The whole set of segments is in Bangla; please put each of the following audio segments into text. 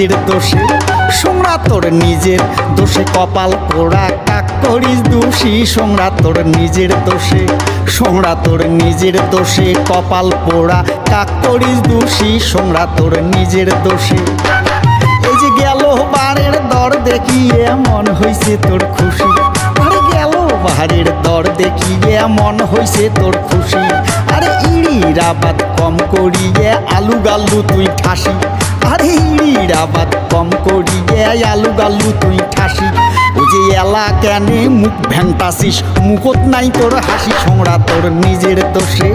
নিজের দোষে। সোমরা তোর নিজের দোষে কপাল পোড়া কাক করিস দোষী। সোমরা তোর নিজের দোষে, সোমরা তোর নিজের দোষে কপাল পোড়া কাক করিস দোষী। সোমরা তোর নিজের দোষে। এই যে গেল বারের দর দেখিয়ে মন হইছে তোর খুশি। আরে গেল বাহারের দর দেখিয়ে মন হইছে তোর খুশি। আরে ইড়ি আবাদ কম করিয়ে আলু গাল্লু তুই ঠাসি। আরে ইড়ির কম করিয়ে আলু গালু তুই ঠাসি ও যে এলা কেনে মুখ ভ্যাংটাসিস মুখত নাই তোর হাসি সোংরা তোর নিজের দোষে।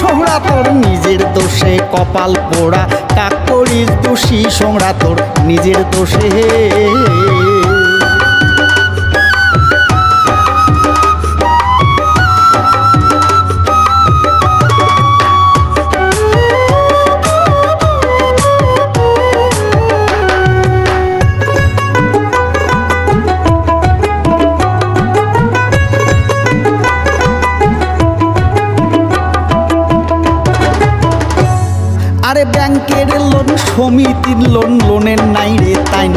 সোংরা তোর নিজের দোষে, কপাল পোড়া কাক করিস দোষী সোংরা তোর নিজের দোষে। সমিতির লোন, লোনের নাই রে তাইন।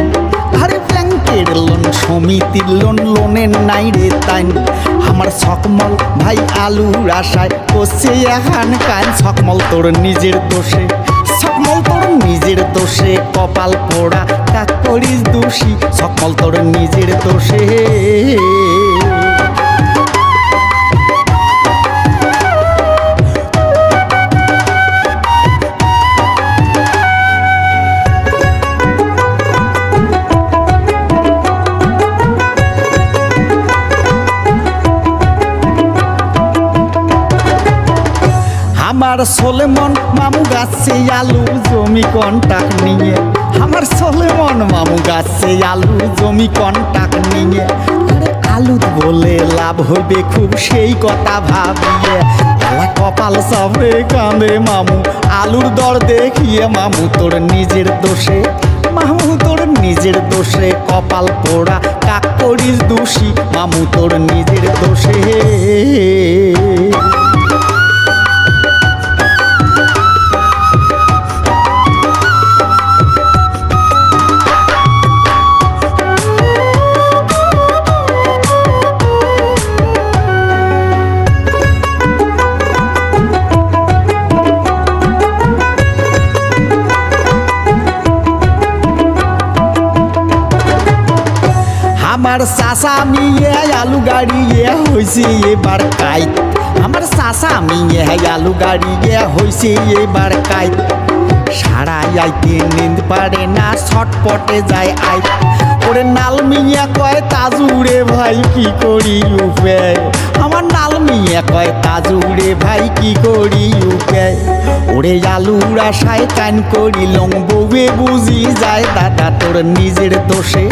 আরে ব্যাংকের লোন, সমিতির লোন, লোনের নাই রে তাইন। আমার সকমল ভাই আলুর আশায় করছে এখান কান সকমল তোর নিজের দোষে সকমল তোর নিজের দোষে, কপাল পোড়া কাক করিস দোষী। সকমল তোর নিজের দোষে। আমার সোলেমন মামু গাছে আলু জমি কন্টাক নিয়ে। আমার সোলেমন মামু গাছে আলু জমি কন্টাক নিয়ে। আলু বলে লাভ হইবে খুব সেই কথা ভাবিয়ে। এলা কপাল সাবরে কাঁদে মামু, আলুর দর দেখিয়ে মামু তোর নিজের দোষে। মামু তোর নিজের দোষে কপাল পোড়া কাক করিস দোষী, মামু তোর নিজের দোষে। আমার চাষা মিয়ে আলু গাড়িয়ে হয়েছে এবার কাইত। আমার চাষা মিয়ে আলু গাড়িয়ে হয়েছে এবার কাইত। সারা আইতে নিন্দ পারে না, ছটপটে যায় আই ওরে নাল মিয়া কয় তাজুরে ভাই কি করি উপায় আমার নাল মিয়া কয় তাজুরে ভাই কি করি উপায় ওরে আলুর আশায় কান করি বউয়ে বুঝি যায় দাদা, তোর নিজের দোষে।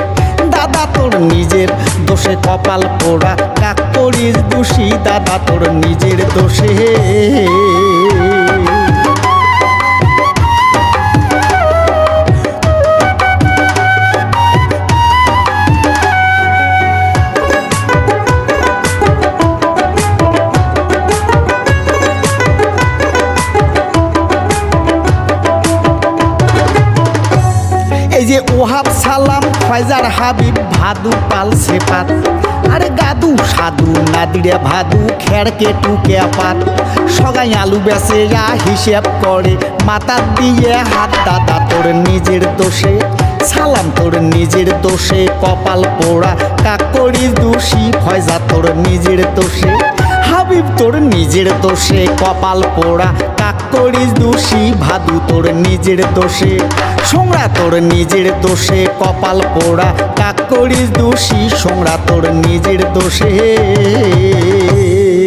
দাদা তোর নিজের দোষে কপাল পোড়া। কাকরির দোষী দাদা তোর নিজের দোষে। যে ওহাব সালাম ফয়জার হাবিব ভাদু পাল সেপাত আরে গাদু সাধু নাদিরে ভাদু, খেড়কে টুকে পাত সগাই আলু বেসে যা হিসেব করে মাথার দিয়ে হাত দাদা তোর নিজের দোষে। সালাম তোর নিজের দোষে, কপাল পোড়া কাক করিস দোষী, ফয়জা তোর নিজের দোষে। হাবিব তোর নিজের দোষে, কপাল পোড়া। কাক করিস দোষী, ভাদু তোর নিজের দোষে। সোংরা তোর নিজের দোষে, কপাল পোড়া। কাক করিস দোষী সোংরা তোর নিজের দোষে।